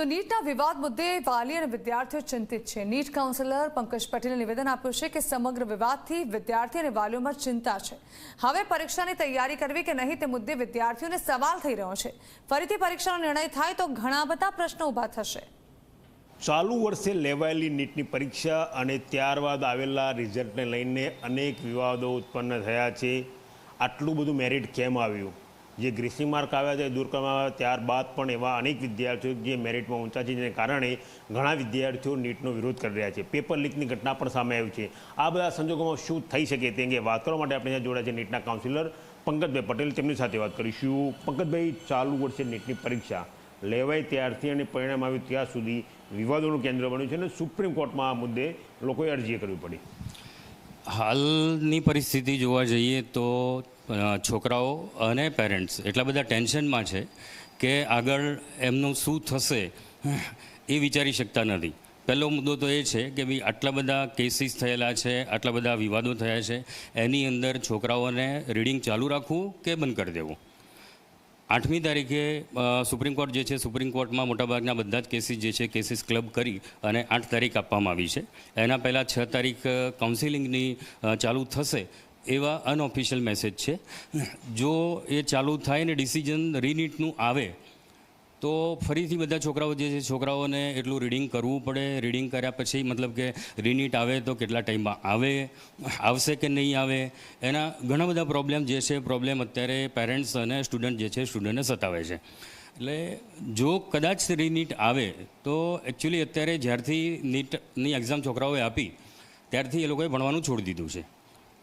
તો નીટના વિવાદ મુદ્દે વાલી અને વિદ્યાર્થીઓ ચિંતિત છે. નીટ કાઉન્સિલર પંકજ પટેલે નિવેદન આપ્યું છે કે સમગ્ર વિવાદથી વિદ્યાર્થી અને વાલીઓમાં ચિંતા છે. હવે પરીક્ષાની તૈયારી કરવી કે નહીં તે મુદ્દે વિદ્યાર્થીઓને સવાલ થઈ રહ્યો છે. ફરીથી પરીક્ષાનો નિર્ણય થાય તો ઘણા બધા પ્રશ્નો ઊભા થશે. ચાલુ વર્ષે લેવાયેલી નીટની પરીક્ષા અને ત્યારબાદ આવેલા રિઝલ્ટને લઈને અનેક વિવાદો ઉત્પન્ન થયા છે. આટલું બધું મેરિટ કેમ આવ્યું? જે ગ્રીસિંગ માર્ક આવ્યા છે દૂર કરવામાં આવ્યા ત્યારબાદ પણ એવા અનેક વિદ્યાર્થીઓ જે મેરિટમાં ઊંચા છે, જેને કારણે ઘણા વિદ્યાર્થીઓ નીટનો વિરોધ કરી રહ્યા છે. પેપર લીકની ઘટના પણ સામે આવી છે. આ બધા સંજોગોમાં શું થઈ શકે તે અંગે વાત કરવા માટે આપણે જોડાયા છે નીટના કાઉન્સિલર પંકજભાઈ પટેલ. તેમની સાથે વાત કરીશું. પંકજભાઈ, ચાલુ વર્ષે નીટની પરીક્ષા લેવાય ત્યારથી અને પરિણામ આવ્યું ત્યાં સુધી વિવાદોનું કેન્દ્ર બન્યું છે અને સુપ્રીમ કોર્ટમાં આ મુદ્દે લોકોએ અરજી કરવી પડી. હાલની પરિસ્થિતિ જોવા જઈએ તો છોકરાઓ અને પેરેન્ટ્સ એટલા બધા ટેન્શનમાં છે કે આગળ એમનું શું થશે એ વિચારી શકતા નથી. પહેલો મુદ્દો તો એ છે કે ભાઈ આટલા બધા કેસીસ થયેલા છે, આટલા બધા વિવાદો થયા છે, એની અંદર છોકરાઓને રીડિંગ ચાલુ રાખવું કે બંધ કરી દેવું? આઠમી તારીખે સુપ્રીમ કોર્ટ જે છે, સુપ્રીમ કોર્ટમાં મોટાભાગના બધા જ કેસીસ જે છે, કેસીસ ક્લબ કરી અને આઠ તારીખ આપવામાં આવી છે. એના પહેલાં છ તારીખ કાઉન્સિલિંગની ચાલુ થશે એવા અનઓફિશિયલ મેસેજ છે. જો એ ચાલુ થાય ને ડિસિઝન રીનીટનું આવે તો ફરીથી બધા છોકરાઓ જે છે, છોકરાઓને એટલું રીડિંગ કરવું પડે. રીડિંગ કર્યા પછી મતલબ કે રીનીટ આવે તો કેટલા ટાઈમમાં આવે, આવશે કે નહીં આવે? એના ઘણા બધા પ્રોબ્લેમ જે છે પ્રોબ્લેમ અત્યારે પેરેન્ટ્સ અને સ્ટુડન્ટ જે છે સ્ટુડન્ટને સતાવે છે. એટલે જો કદાચ રીનીટ આવે, તો એકચ્યુઅલી અત્યારે જ્યારથી નીટની એક્ઝામ છોકરાઓએ આપી, ત્યારથી એ લોકોએ ભણવાનું છોડી દીધું છે.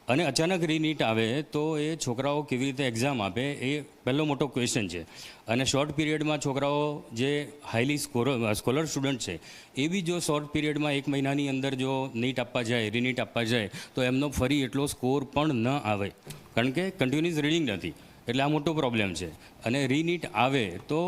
અને અચાનક રીનીટ આવે તો એ છોકરાઓ કેવી રીતે એક્ઝામ આપે એ પહેલો મોટો ક્વેશ્ચન છે. અને શોર્ટ પીરિયડમાં છોકરાઓ જે હાઈલી સ્કોર સ્કોલર સ્ટુડન્ટ છે, એ બી જો શોર્ટ પીરિયડમાં એક મહિનાની અંદર જો નીટ આપવા જાય રીનીટ આપવા જાય, તો એમનો ફરી એટલો સ્કોર પણ ન આવે. કારણ કે કન્ટિન્યુઅસ રીડિંગ નથી. એટલે આ મોટો પ્રોબ્લેમ છે. અને રીનીટ આવે તો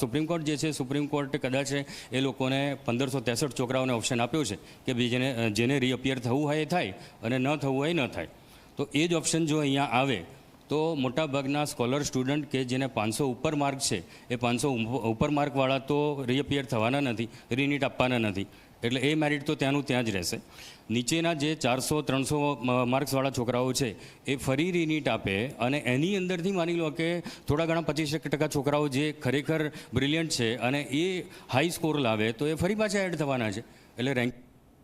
સુપ્રીમ કોર્ટ જે છે સુપ્રીમ કોર્ટ કદાચ એ લોકોને પંદરસો ત્રેસઠ છોકરાઓને ઓપ્શન આપ્યો છે કે બીજેને જેને રીઅપિયર થવું હોય એ થાય અને ન થવું હોય ન થાય. તો એ જ ઓપ્શન જો અહીંયા આવે, તો મોટાભાગના સ્કોલર સ્ટુડન્ટ કે જેને પાંચસો ઉપર માર્ક છે, એ પાંચસો ઉપર માર્કવાળા તો રીઅપિયર થવાના નથી, રીનીટ આપવાના નથી. એટલે એ મેરિટ તો ત્યાંનું ત્યાં જ રહેશે. નીચેના જે ચારસો, ત્રણસો માર્ક્સવાળા છોકરાઓ છે, એ ફરી રીનીટ આપે અને એની અંદરથી માની લો કે થોડા ઘણા પચીસ ટકા છોકરાઓ જે ખરેખર બ્રિલિયન્ટ છે અને એ હાઈ સ્કોર લાવે તો એ ફરી પાછા એડ થવાના છે. એટલે રેન્ક